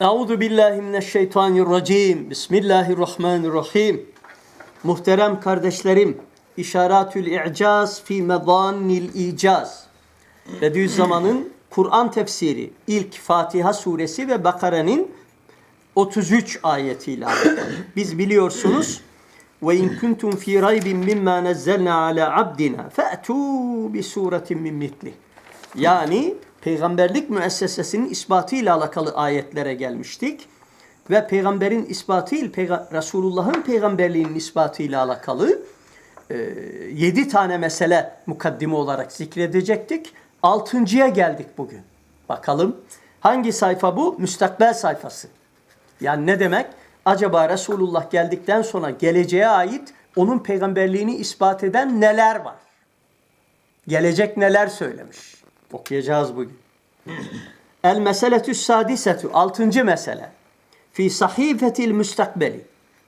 Euzu billahi mineşşeytanirracim. Bismillahirrahmanirrahim. Muhterem kardeşlerim, İşaratül İ'caz fi Mezannil İcaz. Bediüzzaman'ın Kur'an tefsiri ilk Fatiha suresi ve Bakara'nın 33 ayetiyle. Biz biliyorsunuz ve in kuntum fi raybin mimma nazzalna ala abdina fa'tu bi suretin min mitlih. Yani peygamberlik müessesesinin ispatıyla alakalı ayetlere gelmiştik. Ve peygamberin ispatı ile peyga- Resulullah'ın peygamberliğinin ispatıyla alakalı e, yedi tane mesele mukaddime olarak zikredecektik. Altıncıya geldik bugün. Bakalım hangi sayfa bu? Müstakbel sayfası. Yani ne demek? Acaba Resulullah geldikten sonra geleceğe ait onun peygamberliğini ispat eden neler var? Gelecek neler söylemiş? Okuyacağız bugün. El meseletü sadisetu. Altıncı mesele. Fi sahifetil müstakbeli.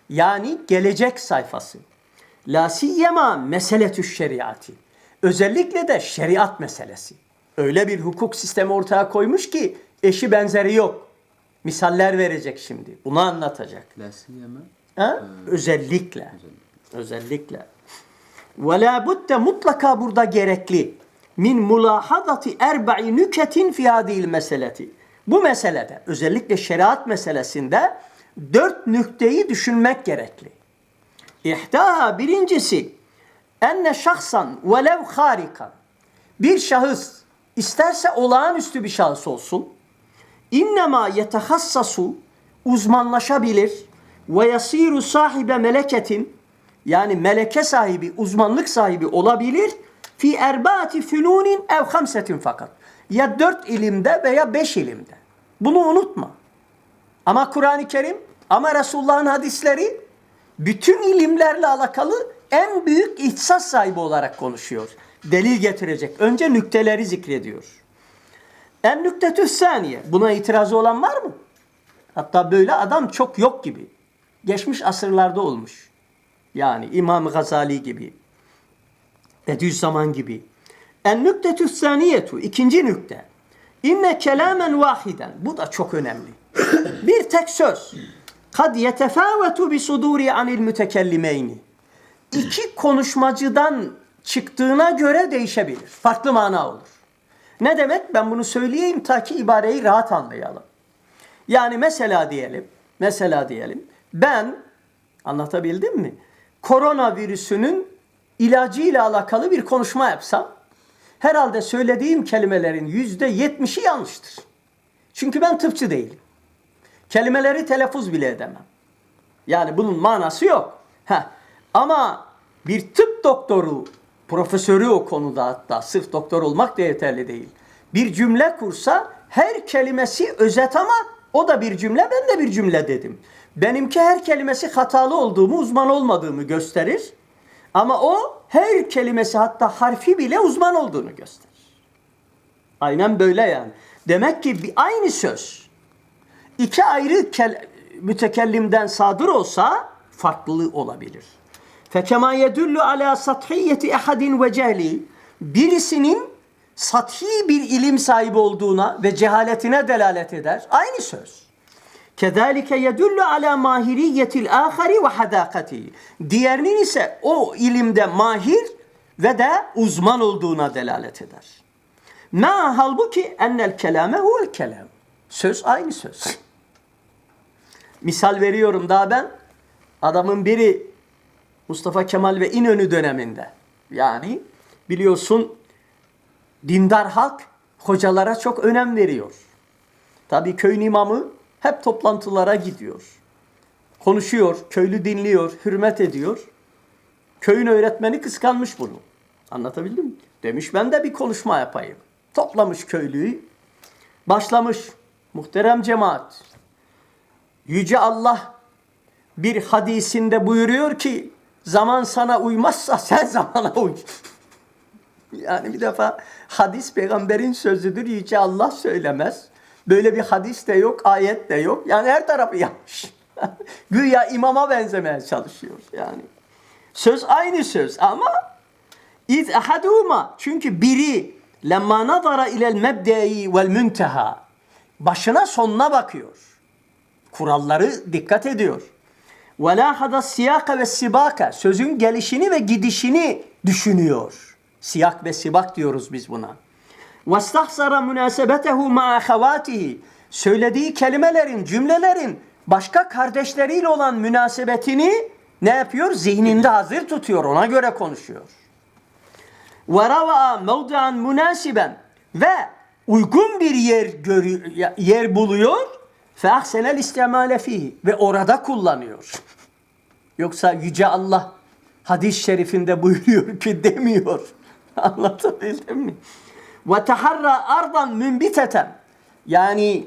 Yani gelecek sayfası. La siyyema meseletü şeriatı. Özellikle de şeriat meselesi. Öyle bir hukuk sistemi ortaya koymuş ki eşi benzeri yok. Misaller verecek şimdi. Bunu anlatacak. La siyeme. Ha? Özellikle. Özellikle. Ve la budde mutlaka burada gerekli. Min mulahazati erba'i nüketin fi hadil meseleti. Bu meselede özellikle şeriat meselesinde dört nükteyi düşünmek gerekli. İhta birincisi enne şahsan velev harikan bir şahıs isterse olağanüstü bir şahıs olsun innema yetehassasu uzmanlaşabilir ve yasiru sahibe meleketin yani meleke sahibi, uzmanlık sahibi olabilir fi erbaati fünunin ev hamsetin fakat. Ya dört ilimde veya beş ilimde. Bunu unutma. Ama Kur'an-ı Kerim, ama Resulullah'ın hadisleri bütün ilimlerle alakalı en büyük ihtisas sahibi olarak konuşuyor. Delil getirecek. Önce nükteleri zikrediyor. En nüktetü saniye. Buna itirazı olan var mı? Hatta böyle adam çok yok gibi. Geçmiş asırlarda olmuş. Yani İmam Gazali gibi. Bediüzzaman gibi. En nüktetü saniyetu. ikinci nükte. İnne kelamen vahiden. Bu da çok önemli. Bir tek söz. Kad yetefâvetu bi suduri anil mütekellimeyni. İki konuşmacıdan çıktığına göre değişebilir. Farklı mana olur. Ne demek? Ben bunu söyleyeyim ta ki ibareyi rahat anlayalım. Yani mesela diyelim, mesela diyelim ben anlatabildim mi? Koronavirüsünün ilacıyla alakalı bir konuşma yapsam herhalde söylediğim kelimelerin yüzde yetmişi yanlıştır. Çünkü ben tıpçı değilim. Kelimeleri telaffuz bile edemem. Yani bunun manası yok. Heh. Ama bir tıp doktoru, profesörü o konuda hatta sırf doktor olmak da yeterli değil. Bir cümle kursa her kelimesi özet ama o da bir cümle ben de bir cümle dedim. Benimki her kelimesi hatalı olduğumu, uzman olmadığımı gösterir. Ama o her kelimesi hatta harfi bile uzman olduğunu gösterir. Aynen böyle yani. Demek ki bir aynı söz iki ayrı kel- mütekellimden sadır olsa farklı olabilir. Fekema yedullu ala sathiyeti ehadin ve cehli birisinin sathi bir ilim sahibi olduğuna ve cehaletine delalet eder. Aynı söz. Kezalike yedullu ala mahiriyetil ahari ve hadakati. Diğerinin ise o ilimde mahir ve de uzman olduğuna delalet eder. Ma halbuki ennel kelame huvel kelam. Söz aynı söz. Misal veriyorum daha ben. Adamın biri Mustafa Kemal ve İnönü döneminde. Yani biliyorsun dindar halk hocalara çok önem veriyor. Tabii köyün imamı hep toplantılara gidiyor. Konuşuyor, köylü dinliyor, hürmet ediyor. Köyün öğretmeni kıskanmış bunu. Anlatabildim mi? Demiş ben de bir konuşma yapayım. Toplamış köylüyü. Başlamış. Muhterem cemaat. Yüce Allah bir hadisinde buyuruyor ki zaman sana uymazsa sen zamana uy. Yani bir defa hadis peygamberin sözüdür. Yüce Allah söylemez. Böyle bir hadis de yok, ayet de yok. Yani her tarafı yapmış. Güya imama benzemeye çalışıyor yani. Söz aynı söz ama iz ahaduma çünkü biri lemma nazara ilel mebde'i vel münteha başına sonuna bakıyor. Kuralları dikkat ediyor. Ve lahada siyaka ve sibaka sözün gelişini ve gidişini düşünüyor. Siyak ve sibak diyoruz biz buna. وَاسْتَحْسَرَ مُنَاسَبَتَهُ مَا أَخَوَاتِهِ Söylediği kelimelerin, cümlelerin başka kardeşleriyle olan münasebetini ne yapıyor? Zihninde hazır tutuyor. Ona göre konuşuyor. وَرَوَا مَوْضِعًا münasiben ve uygun bir yer görü, yer buluyor فَاَحْسَنَ الْاِسْتِعْمَالَ ف۪يهِ ve orada kullanıyor. Yoksa Yüce Allah hadis-i şerifinde buyuruyor ki demiyor. Anlatabildim mi? Ve teharra ardan mümbiteten. Yani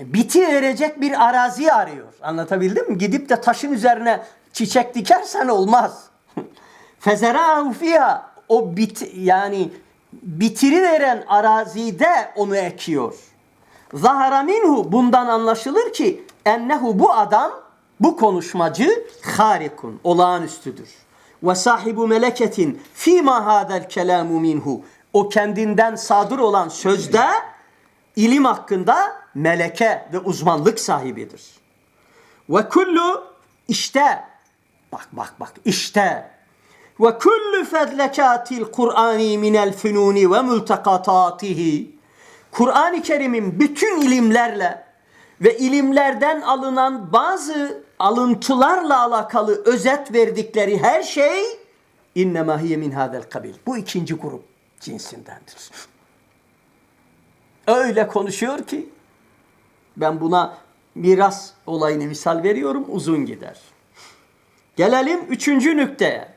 biti verecek bir arazi arıyor. Anlatabildim mi? Gidip de taşın üzerine çiçek dikersen olmaz. Fezera'u fiha. O bit yani bitiri veren arazide onu ekiyor. Zahara minhu bundan anlaşılır ki ennehu bu adam bu konuşmacı harikun olağanüstüdür. Ve sahibu meleketin fima hadel kelamu minhu o kendinden sadır olan sözde ilim hakkında meleke ve uzmanlık sahibidir. Ve kullu işte bak bak bak işte ve kullu fedlekatil Kur'ani minel fünuni ve multakatatihi Kur'an-ı Kerim'in bütün ilimlerle ve ilimlerden alınan bazı alıntılarla alakalı özet verdikleri her şey innema hiye min hadel kabil. Bu ikinci grup cinsindendir. Öyle konuşuyor ki ben buna miras olayını misal veriyorum uzun gider. Gelelim üçüncü nükteye.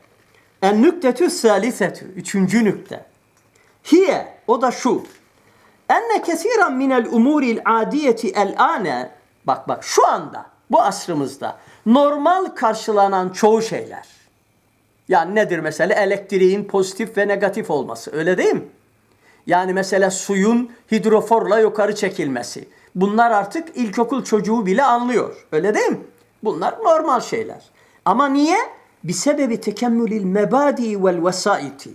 En nüktetü salisetü. Üçüncü nükte. Hiye o da şu. Enne kesiren minel umuril adiyeti el ane bak bak şu anda bu asrımızda normal karşılanan çoğu şeyler. Yani nedir mesela elektriğin pozitif ve negatif olması öyle değil mi? Yani mesela suyun hidroforla yukarı çekilmesi. Bunlar artık ilkokul çocuğu bile anlıyor. Öyle değil mi? Bunlar normal şeyler. Ama niye? Bir sebebi tekemmülil mebadi vel vesaiti.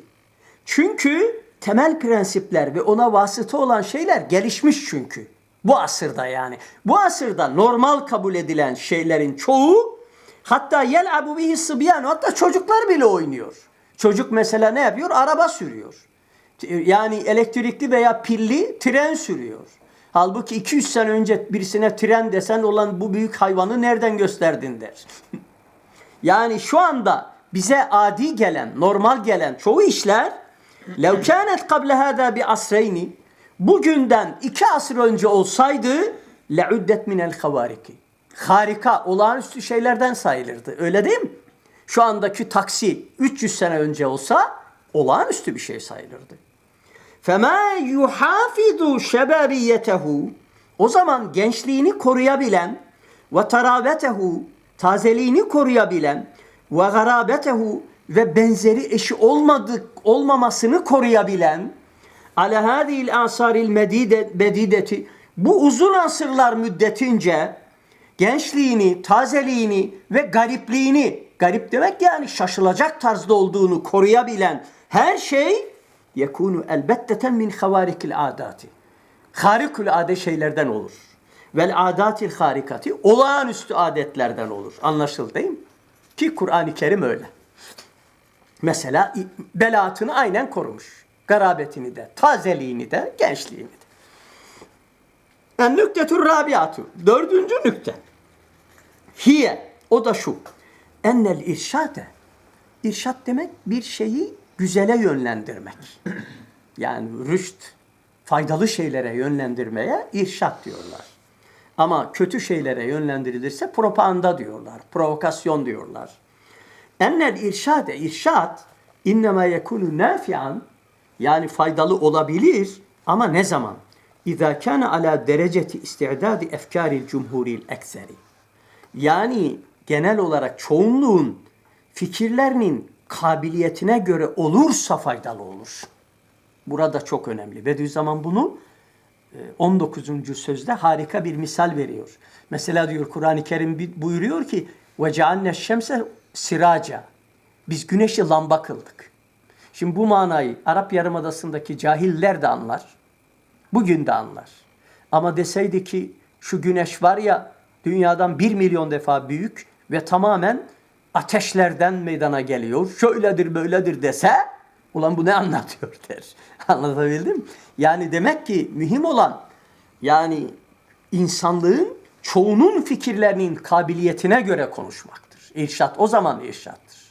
Çünkü temel prensipler ve ona vasıta olan şeyler gelişmiş çünkü. Bu asırda yani. Bu asırda normal kabul edilen şeylerin çoğu hatta yel abu bihi sıbyan hatta çocuklar bile oynuyor. Çocuk mesela ne yapıyor? Araba sürüyor. Yani elektrikli veya pilli tren sürüyor. Halbuki 200 sene önce birisine tren desen olan bu büyük hayvanı nereden gösterdin der. yani şu anda bize adi gelen, normal gelen çoğu işler لَوْ كَانَتْ قَبْلَ هَذَا بِعَصْرَيْنِ Bugünden iki asır önce olsaydı لَعُدَّتْ مِنَ الْخَوَارِكِ Harika, olağanüstü şeylerden sayılırdı. Öyle değil mi? Şu andaki taksi 300 sene önce olsa olağanüstü bir şey sayılırdı. فَمَا يُحَافِظُ شَبَابِيَّتَهُ O zaman gençliğini koruyabilen ve tarabetehu tazeliğini koruyabilen ve garabetehu ve benzeri eşi olmadık olmamasını koruyabilen ala hadil asaril medide bedideti bu uzun asırlar müddetince gençliğini, tazeliğini ve garipliğini, garip demek yani şaşılacak tarzda olduğunu koruyabilen her şey yekunu elbetteten min havarikil adati. Harikul ade şeylerden olur. Vel adatil harikati olağanüstü adetlerden olur. Anlaşıldı değil mi? Ki Kur'an-ı Kerim öyle. Mesela belatını aynen korumuş. Garabetini de, tazeliğini de, gençliğini. En nüktetür rabiatu. Dördüncü nükte. Hiye. O da şu. Ennel irşade. İrşat demek bir şeyi güzele yönlendirmek. Yani rüşt, faydalı şeylere yönlendirmeye irşat diyorlar. Ama kötü şeylere yönlendirilirse propaganda diyorlar, provokasyon diyorlar. Ennel irşade, irşat innema yekunu nafian yani faydalı olabilir ama ne zaman? İza kana ala dereceti istidadi efkaril cumhuril ekseri. Yani genel olarak çoğunluğun fikirlerinin kabiliyetine göre olursa faydalı olur. Burada çok önemli. Bediüzzaman bunu 19. sözde harika bir misal veriyor. Mesela diyor Kur'an-ı Kerim buyuruyor ki cealne şemse siraca. Biz güneşi lamba kıldık. Şimdi bu manayı Arap Yarımadası'ndaki cahiller de anlar. Bugün de anlar. Ama deseydi ki şu güneş var ya dünyadan bir milyon defa büyük ve tamamen ateşlerden meydana geliyor. Şöyledir böyledir dese ulan bu ne anlatıyor der. Anlatabildim? Yani demek ki mühim olan yani insanlığın çoğunun fikirlerinin kabiliyetine göre konuşmaktır. İrşat o zaman irşattır.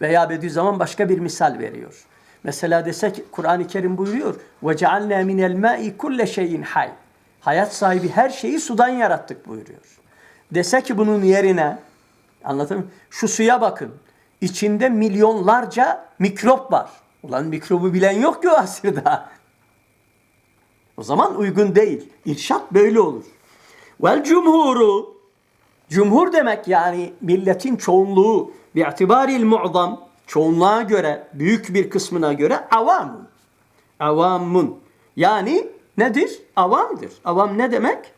Veya Bediüzzaman başka bir misal veriyor. Mesela desek Kur'an-ı Kerim buyuruyor. وَجَعَلْنَا مِنَ الْمَاءِ كُلَّ şeyin hay. Hayat sahibi her şeyi sudan yarattık buyuruyor. Dese ki bunun yerine anlatayım Şu suya bakın. İçinde milyonlarca mikrop var. Ulan mikrobu bilen yok ki o asırda. O zaman uygun değil. İrşat böyle olur. Vel cumhuru Cumhur demek yani milletin çoğunluğu bi'tibaril mu'zam çoğunluğa göre büyük bir kısmına göre avamun. Avamun. Yani nedir? Avamdır. Avam ne demek?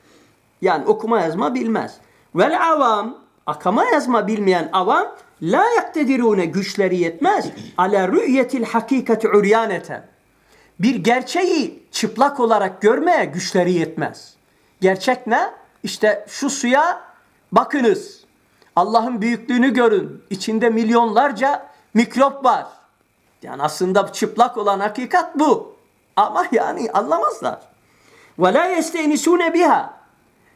Yani okuma yazma bilmez. Vel avam akama yazma bilmeyen avam la yaktedirune güçleri yetmez. Ala rü'yetil hakikati uryaneten. Bir gerçeği çıplak olarak görmeye güçleri yetmez. Gerçek ne? İşte şu suya bakınız. Allah'ın büyüklüğünü görün. İçinde milyonlarca mikrop var. Yani aslında çıplak olan hakikat bu. Ama yani anlamazlar. Ve la yesteynisune biha.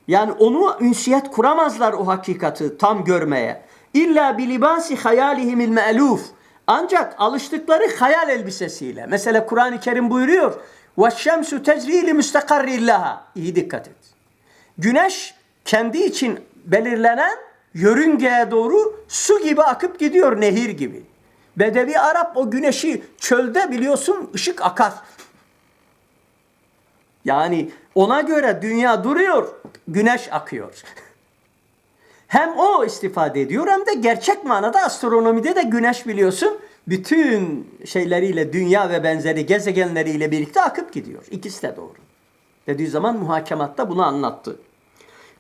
Yani onu ünsiyet kuramazlar o hakikati tam görmeye. İlla bi libasi hayalihimil me'luf. Ancak alıştıkları hayal elbisesiyle. Mesela Kur'an-ı Kerim buyuruyor. Ve şemsu tecri li müstakarrillaha. İyi dikkat et. Güneş kendi için belirlenen yörüngeye doğru su gibi akıp gidiyor nehir gibi. Bedevi Arap o güneşi çölde biliyorsun ışık akar. Yani ona göre dünya duruyor, güneş akıyor. Hem o istifade ediyor hem de gerçek manada astronomide de güneş biliyorsun bütün şeyleriyle dünya ve benzeri gezegenleriyle birlikte akıp gidiyor. İkisi de doğru. Dediği zaman muhakematta bunu anlattı.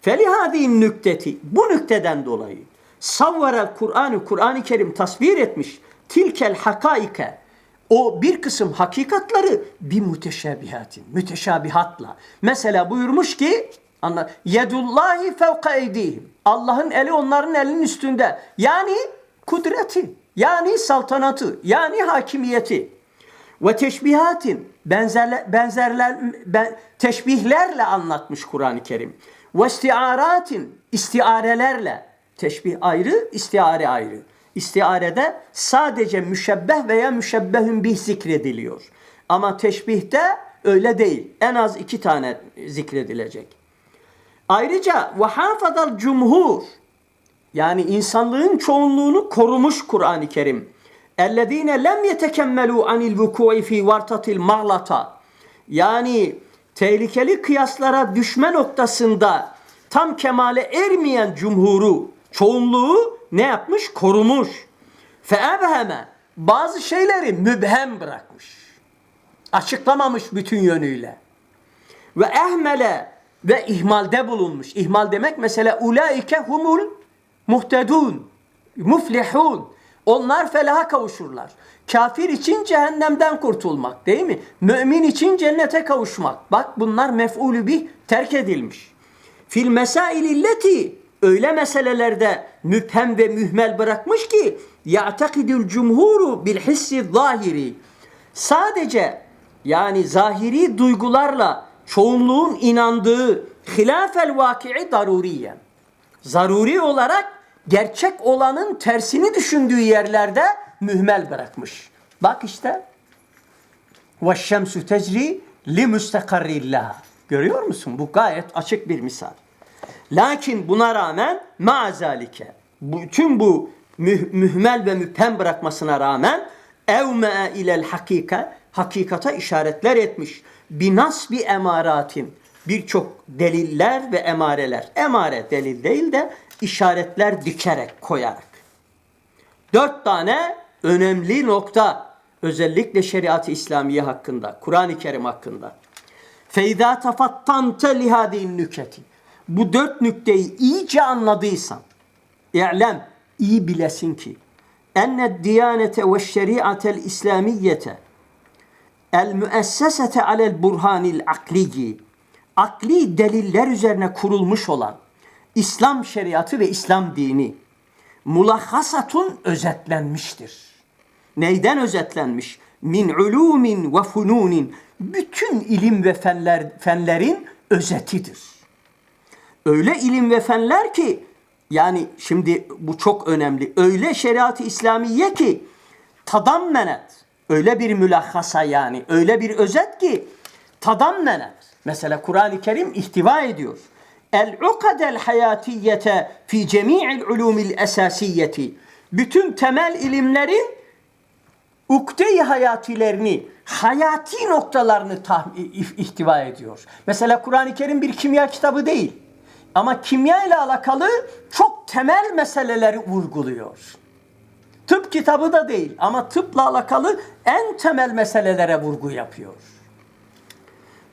Felihâdîn nükteti bu nükteden dolayı savvarel Kur'an'ı Kur'an-ı Kerim tasvir etmiş tilkel hakaike o bir kısım hakikatları bir müteşabihatin, müteşabihatla. Mesela buyurmuş ki yedullahi fevka eydihim. Allah'ın eli onların elinin üstünde. Yani kudreti, yani saltanatı, yani hakimiyeti. Ve teşbihatin benzerler, benzerler ben, teşbihlerle anlatmış Kur'an-ı Kerim. Ve istiaratin istiarelerle teşbih ayrı, istiare ayrı. İstiarede sadece müşebbeh veya müşebbehün bih zikrediliyor. Ama teşbihte öyle değil. En az iki tane zikredilecek. Ayrıca ve hafazal cumhur yani insanlığın çoğunluğunu korumuş Kur'an-ı Kerim. Ellezine lem yetekemmelu anil vuku'i fi vartatil mağlata. Yani tehlikeli kıyaslara düşme noktasında tam kemale ermeyen cumhuru, çoğunluğu ne yapmış? Korumuş. Feebheme bazı şeyleri mübhem bırakmış. Açıklamamış bütün yönüyle. Ve ehmele ve ihmalde bulunmuş. İhmal demek mesela ulaike humul muhtedun, muflihun. Onlar felaha kavuşurlar. Kafir için cehennemden kurtulmak değil mi? Mümin için cennete kavuşmak. Bak bunlar mef'ulü bih terk edilmiş. Fil mesaililleti öyle meselelerde müphem ve mühmel bırakmış ki ya'takidül cumhuru bil hissi zahiri. Sadece yani zahiri duygularla çoğunluğun inandığı hilafel vaki'i daruriyen. Zaruri olarak gerçek olanın tersini düşündüğü yerlerde mühmel bırakmış. Bak işte ve şemsu tecri li müstakarrillah. Görüyor musun? Bu gayet açık bir misal. Lakin buna rağmen maazalike bütün bu müh mühmel ve müphem bırakmasına rağmen evme ilel hakika hakikata işaretler etmiş. Binas bir emaratin birçok deliller ve emareler. Emare delil değil de işaretler dikerek koyarak. Dört tane önemli nokta özellikle şeriat-ı İslamiye hakkında, Kur'an-ı Kerim hakkında. Feyda tafattante lihadin nüketi. Bu dört nükteyi iyice anladıysan, i'lem, iyi bilesin ki, enne diyanete ve şeriatel İslamiyete el müessesete alel burhanil akliyi akli deliller üzerine kurulmuş olan İslam şeriatı ve İslam dini mulahhasatun özetlenmiştir. Neyden özetlenmiş? Min ulumin ve fununin. Bütün ilim ve fenler, fenlerin özetidir. Öyle ilim ve fenler ki yani şimdi bu çok önemli. Öyle şeriat-ı İslamiye ki tadammenet. Öyle bir mülahhasa yani. Öyle bir özet ki tadammenet. Mesela Kur'an-ı Kerim ihtiva ediyor. El-ukadel hayatiyete fi cemi'il ulumil esasiyeti. Bütün temel ilimlerin ukde-i hayatilerini, hayati noktalarını ihtiva ediyor. Mesela Kur'an-ı Kerim bir kimya kitabı değil. Ama kimya ile alakalı çok temel meseleleri vurguluyor. Tıp kitabı da değil ama tıpla alakalı en temel meselelere vurgu yapıyor.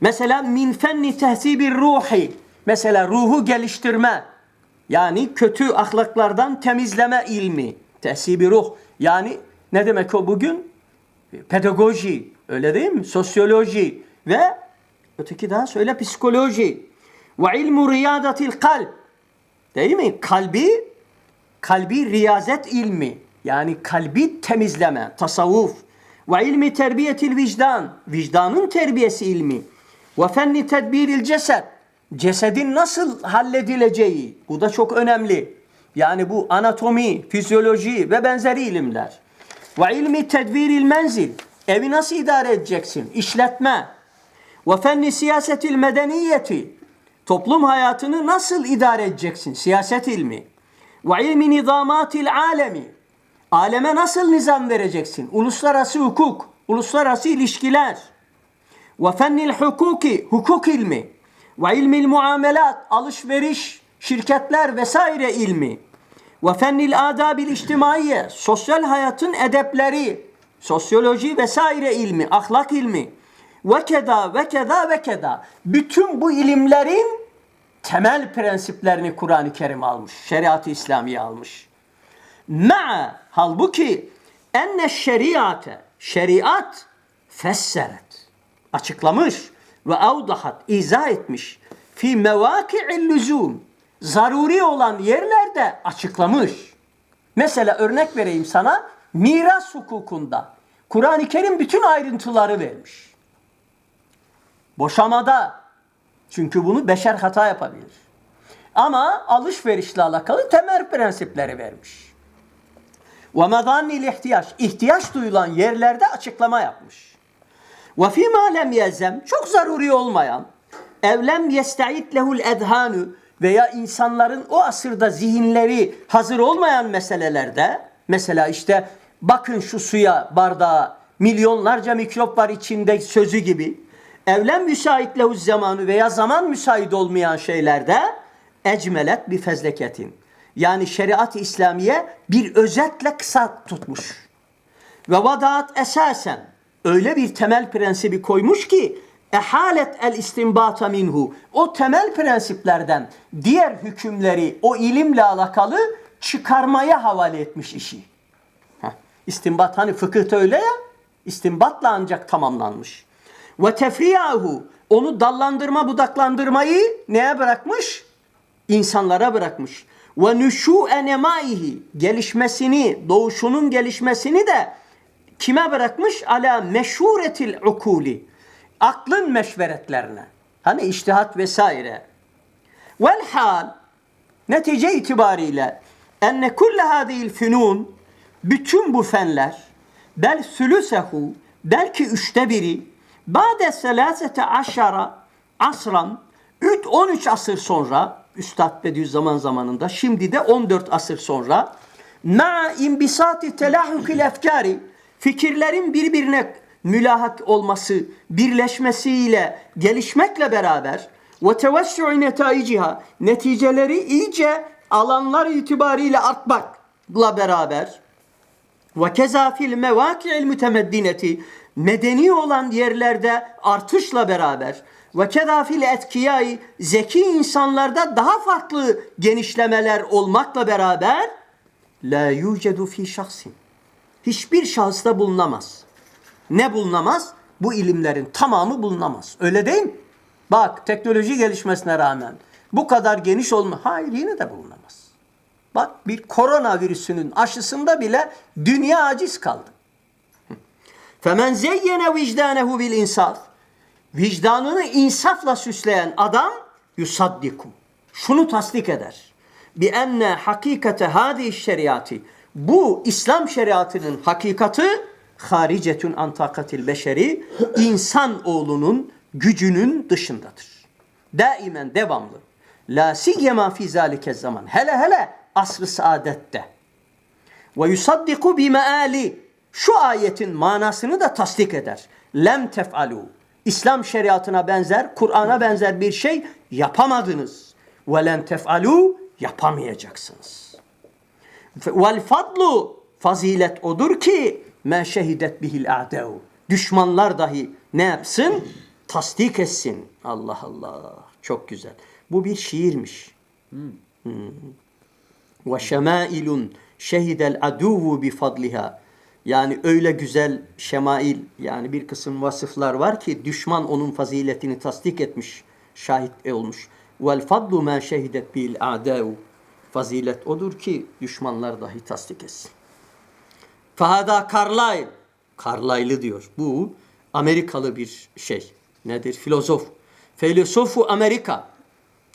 Mesela min fenni tehsibir ruhi. Mesela ruhu geliştirme. Yani kötü ahlaklardan temizleme ilmi. Tehsibi ruh. Yani ne demek o bugün? Pedagoji. Öyle değil mi? Sosyoloji. Ve öteki daha söyle psikoloji. Ve ilmu riyadatil kalp. Değil mi? Kalbi kalbi riyazet ilmi. Yani kalbi temizleme, tasavvuf. Ve ilmi terbiyetil vicdan. Vicdanın terbiyesi ilmi. Ve fenni tedbiril cesed. Cesedin nasıl halledileceği. Bu da çok önemli. Yani bu anatomi, fizyoloji ve benzeri ilimler. Ve ilmi tedbiril menzil. Evi nasıl idare edeceksin? İşletme. Ve fenni siyasetil medeniyeti. Toplum hayatını nasıl idare edeceksin? Siyaset ilmi. Ve ilmi nizamatil alemi. Aleme nasıl nizam vereceksin? Uluslararası hukuk, uluslararası ilişkiler. Ve fennil hukuki, hukuk ilmi. Ve ilmil muamelat, alışveriş, şirketler vesaire ilmi. Ve fennil adabil içtimaiye, sosyal hayatın edepleri, sosyoloji vesaire ilmi, ahlak ilmi. Ve keda ve keda ve keda. Bütün bu ilimlerin temel prensiplerini Kur'an-ı Kerim almış. Şeriat-ı İslamiye almış. Ma'a halbuki enne şeriate şeriat fesseret açıklamış ve avdahat izah etmiş fi mevaki'il lüzum zaruri olan yerlerde açıklamış. Mesela örnek vereyim sana miras hukukunda Kur'an-ı Kerim bütün ayrıntıları vermiş. Boşamada çünkü bunu beşer hata yapabilir. Ama alışverişle alakalı temel prensipleri vermiş. Ve ihtiyaç. ihtiyaç duyulan yerlerde açıklama yapmış. Ve fîmâ lem yelzem. Çok zaruri olmayan. Evlem yesta'id lehul edhanu veya insanların o asırda zihinleri hazır olmayan meselelerde mesela işte bakın şu suya bardağa milyonlarca mikrop var içinde sözü gibi evlen müsait lehuz zamanı veya zaman müsait olmayan şeylerde ecmelet bir fezleketin. Yani şeriat-ı İslamiye bir özetle kısa tutmuş. Ve vadaat esasen öyle bir temel prensibi koymuş ki ehalet el istinbata minhu o temel prensiplerden diğer hükümleri o ilimle alakalı çıkarmaya havale etmiş işi. Heh. İstinbat hani fıkıhta öyle ya istinbatla ancak tamamlanmış. Ve tefriyahu onu dallandırma budaklandırmayı neye bırakmış? İnsanlara bırakmış. Ve nüşû enemaihi gelişmesini, doğuşunun gelişmesini de kime bırakmış? Ala meşhuretil ukuli. Aklın meşveretlerine. Hani iştihat vesaire. Vel hal netice itibariyle enne kulle hadihil fünun bütün bu fenler bel sülüsehu belki üçte biri ba'de selasete aşara asran 3 13 asır sonra Üstad Bediüzzaman zamanında şimdi de 14 asır sonra ma imbisati telahukil efkari fikirlerin birbirine mülahat olması, birleşmesiyle, gelişmekle beraber ve tevessü'ü netaiciha neticeleri iyice alanlar itibariyle artmakla beraber ve keza fil mevaki'il mütemeddineti medeni olan yerlerde artışla beraber ve keza fil etkiyai zeki insanlarda daha farklı genişlemeler olmakla beraber la yucedu fi şahsin hiçbir şahısta bulunamaz. Ne bulunamaz? Bu ilimlerin tamamı bulunamaz. Öyle değil mi? Bak teknoloji gelişmesine rağmen Bu kadar geniş olma. Hayır yine de bulunamaz. Bak bir koronavirüsünün aşısında bile dünya aciz kaldı. Femen zeyyene vicdanehu bil insaf. Vicdanını insafla süsleyen adam yusaddiku. Şunu tasdik eder. Bi enne hakikate hadi şeriatı. Bu İslam şeriatının hakikati haricetun an takatil beşeri insan oğlunun gücünün dışındadır. Daimen devamlı. La siyyema fi zalike zaman. Hele hele asr-ı saadette. Ve yusaddiku bi meali. Şu ayetin manasını da tasdik eder. Lem tef'alu. İslam şeriatına benzer, Kur'an'a benzer bir şey yapamadınız. Ve lem tef'alu yapamayacaksınız. Vel fadlu fazilet odur ki men şehidet bihil a'da'u. Düşmanlar dahi ne yapsın? Tasdik etsin. Allah Allah. Çok güzel. Bu bir şiirmiş. Hmm. Ve şemailun şehidel aduvu bi fadliha. Yani öyle güzel şemail yani bir kısım vasıflar var ki düşman onun faziletini tasdik etmiş, şahit olmuş. Vel fadlu ma şehidet bil a'da'u. Fazilet odur ki düşmanlar dahi tasdik etsin. Fahada Carlyle. Carlyle'ı diyor. Bu Amerikalı bir şey. Nedir? Filozof. Filozofu Amerika.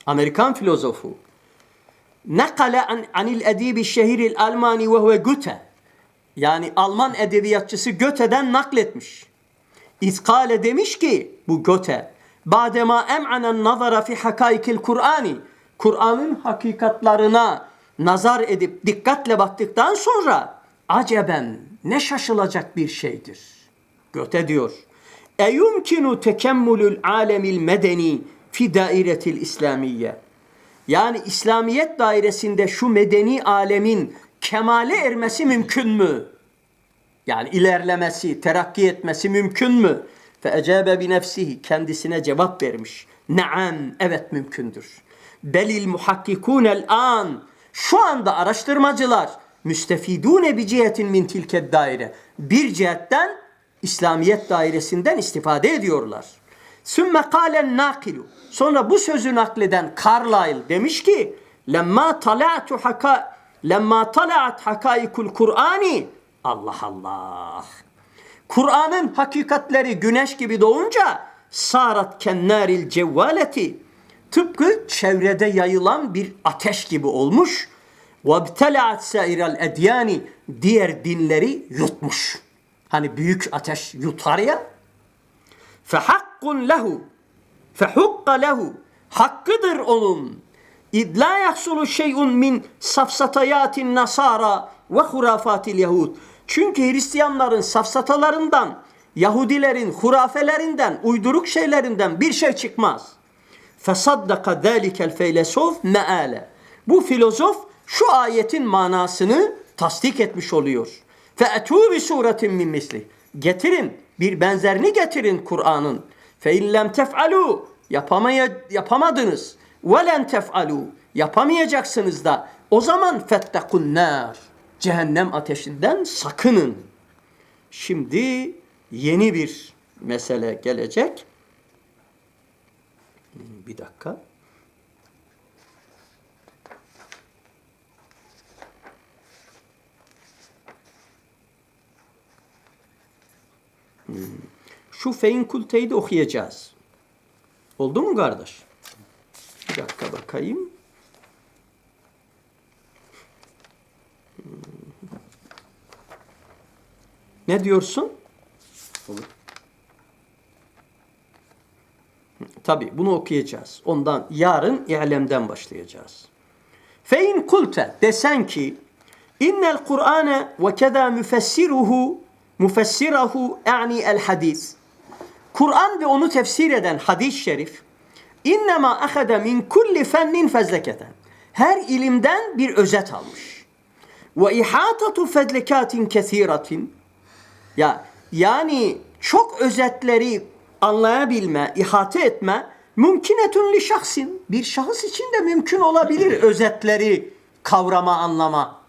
Amerikan filozofu. Nakale an, anil edibi şehiril Almani ve huve Goethe. Yani Alman edebiyatçısı Goethe'den nakletmiş. İzkale demiş ki bu Goethe. Badema em'anen nazara fi hakaikil Kur'ani. Kur'an'ın hakikatlarına nazar edip dikkatle baktıktan sonra aceben ne şaşılacak bir şeydir. Göte diyor. Eyumkinu tekemmülül alemil medeni fi dairetil İslamiye. Yani İslamiyet dairesinde şu medeni alemin kemale ermesi mümkün mü? Yani ilerlemesi, terakki etmesi mümkün mü? Fe ecebe bi nefsihi kendisine cevap vermiş. Naam, evet mümkündür. Belil muhakkikunel an. Şu anda araştırmacılar müstefidune bi cihetin min tilked daire. Bir cihetten İslamiyet dairesinden istifade ediyorlar. Sümme kâlen nakilu. Sonra bu sözü nakleden Carlyle demiş ki lemma tala'tu haka lemma tala'at hakaikul Kur'ani Allah Allah. Kur'an'ın hakikatleri güneş gibi doğunca sarat kennaril cevvaleti tıpkı çevrede yayılan bir ateş gibi olmuş. وَابْتَلَعَتْ سَائِرَ الْاَدْيَانِ Diğer dinleri yutmuş. Hani büyük ateş yutar ya. فَحَقٌّ lehu فَحُقَّ lehu Hakkıdır onun. İd la yahsulu şey'un min safsatayatin nasara ve hurafatil yahud. Çünkü Hristiyanların safsatalarından, Yahudilerin hurafelerinden, uyduruk şeylerinden bir şey çıkmaz. Fesaddaka zâlikel feylesof meale. Bu filozof şu ayetin manasını tasdik etmiş oluyor. Fe etû bi suretin min misli. Getirin, bir benzerini getirin Kur'an'ın. Fe illem tef'alû. Yapamadınız. وَلَنْ تَفْعَلُوا Yapamayacaksınız da. O zaman فَاتَّقُوا النَّارِ Cehennem ateşinden sakının. Şimdi yeni bir mesele gelecek. Bir dakika. Şu fein kulteyi de okuyacağız. Oldu mu kardeş? Bir dakika bakayım. Ne diyorsun? Olur. Tabi bunu okuyacağız. Ondan yarın i'lemden başlayacağız. Fein kulte desen ki innel Kur'ane ve keda müfessiruhu müfessirahu yani el hadis. Kur'an ve onu tefsir eden hadis-i şerif innema ahada min kulli fennin fezleketen. Her ilimden bir özet almış. Ve ihatatu fedlekatin kesiratin ya yani çok özetleri anlayabilme, ihate etme mümkünetün li şahsin. Bir şahıs için de mümkün olabilir özetleri kavrama, anlama.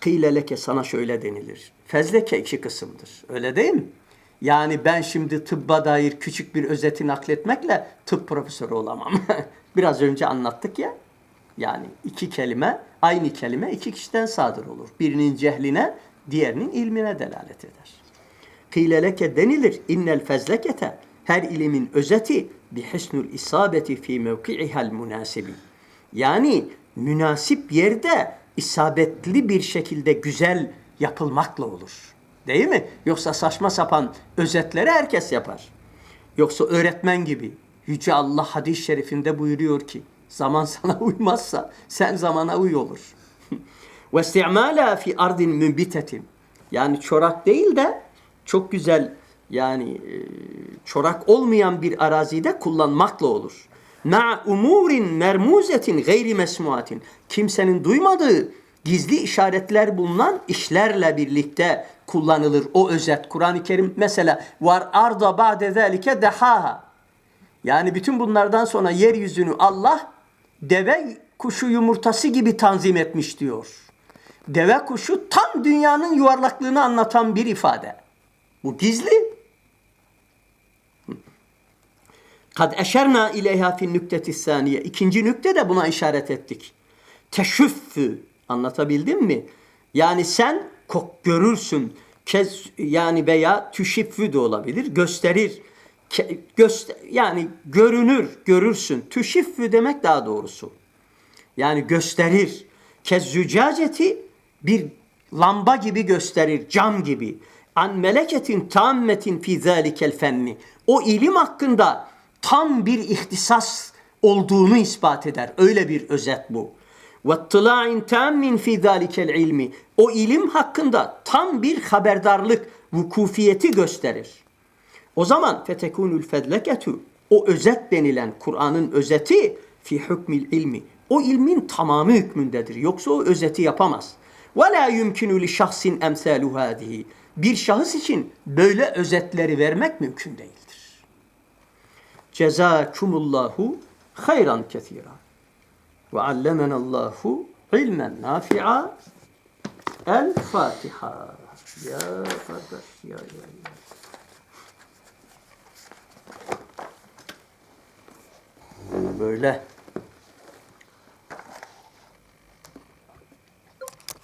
Kıyle sana şöyle denilir. Fezleke iki kısımdır. Öyle değil mi? Yani ben şimdi tıbba dair küçük bir özeti nakletmekle tıp profesörü olamam. Biraz önce anlattık ya. Yani iki kelime, aynı kelime iki kişiden sadır olur. Birinin cehline, diğerinin ilmine delalet eder. Kıyleleke denilir innel fezlekete her ilimin özeti bihisnul isabeti fi mevki'ihal münasibi. Yani münasip yerde isabetli bir şekilde güzel yapılmakla olur. Değil mi? Yoksa saçma sapan özetleri herkes yapar. Yoksa öğretmen gibi. Yüce Allah hadis-i şerifinde buyuruyor ki zaman sana uymazsa sen zamana uy olur. Ve istimala fi ardin mübitetin. Yani çorak değil de çok güzel yani e, çorak olmayan bir arazide kullanmakla olur. Ma umurin mermuzetin gayri mesmuatin. Kimsenin duymadığı gizli işaretler bulunan işlerle birlikte kullanılır o özet. Kur'an-ı Kerim mesela var arda ba'de zelike dehaha. Yani bütün bunlardan sonra yeryüzünü Allah deve kuşu yumurtası gibi tanzim etmiş diyor. Deve kuşu tam dünyanın yuvarlaklığını anlatan bir ifade. Bu gizli. Kad eşerna ileyha fin nükteti saniye. İkinci nükte de buna işaret ettik. Teşüffü. Anlatabildim mi? Yani sen görürsün. Kez yani veya tüşiffü de olabilir. Gösterir. Ke, göster, yani görünür, görürsün. Tüşiffü demek daha doğrusu. Yani gösterir. Kez zücaceti bir lamba gibi gösterir, cam gibi. An meleketin tammetin fi zalikel fenni. O ilim hakkında tam bir ihtisas olduğunu ispat eder. Öyle bir özet bu. Tıla'in tammin fi zalikel ilmi. O ilim hakkında tam bir haberdarlık, vukufiyeti gösterir. O zaman fetekunul fedleketu o özet denilen Kur'an'ın özeti fi hükmil ilmi. O ilmin tamamı hükmündedir. Yoksa o özeti yapamaz. Ve la yumkinu li şahsin emsalu hadihi. Bir şahıs için böyle özetleri vermek mümkün değildir. Cezakumullahu hayran kesira. Ve allemenallahu ilmen nafi'a. El Fatiha. Ya kardeş ya ya ya. Böyle